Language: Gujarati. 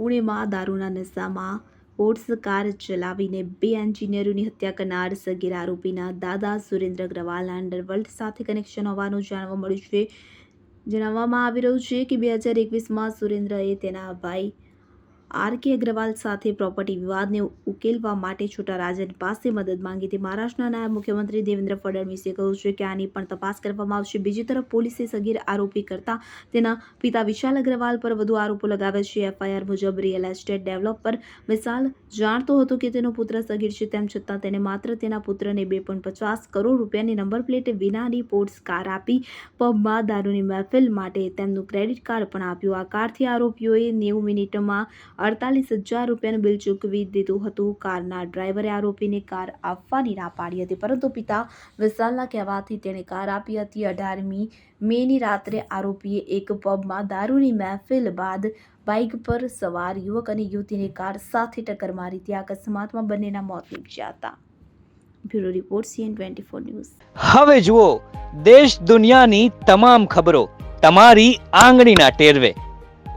પુણેમાં દારૂના નશામાં સ્પોર્ટ્સ કાર ચલાવીને બે એન્જિનિયરોની હત્યા કરનાર સગીર આરોપીના દાદા સુરેન્દ્ર અગ્રવાલના અંડરવર્લ્ડ સાથે કનેક્શન હોવાનું જાણવા મળ્યું છે. જણાવવામાં આવી રહ્યું છે કે બે હજાર એકવીસમાં સુરેન્દ્રએ તેના ભાઈ આર કે અગ્રવાલ સાથે પ્રોપર્ટી વિવાદને ઉકેલવા માટે છોટારાજન પાસે મદદ માંગી હતી. મહારાષ્ટ્રના નાયબ મુખ્યમંત્રી દેવેન્દ્ર ફડણવીસે કહ્યું છે કે આની પણ તપાસ કરવામાં આવશે. બીજી તરફ પોલીસે સગીર આરોપી કરતા તેના પિતા વિશાલ અગ્રવાલ પર વધુ આરોપો લગાવ્યા છે. એફઆઈઆર મુજબ રિયલ એસ્ટેટ ડેવલપર વિશાલ જાણતો હતો કે તેનો પુત્ર સગીર છે. તેમ છતાં તેને માત્ર તેના પુત્રને બે પચાસ કરોડ રૂપિયાની નંબર પ્લેટ વિનાની પોર્ટ્સ કાર આપી પબમાં દારૂની મહેફિલ માટે તેમનું ક્રેડિટ કાર્ડ પણ આપ્યું. આ કારથી આરોપીઓએ નેવું મિનિટમાં અડતાલીસ હજાર રૂપિયાનું બિલ ચૂકવી દીધું હતું. કારના ડ્રાઈવરે આરોપીને કાર આપવાની ના પાડી હતી, પરંતુ પિતા વિશાલના કહેવાથી તેણે કાર આપી હતી. અઢારમી મેની રાત્રે આરોપીએ એક પબમાં દારૂની મહેફિલ બાદ બાઇક પર સવાર યુવક અને યુવતીને કાર સાથે ટક્કર મારી હતી. અકસ્માતમાં બંનેના મોત નીપજ્યા હતા. Bureau report, CN twenty four news. હવે જુઓ, દેશ દુનિયાની તમામ ખબરો તમારી આંગળીના ટેરવે.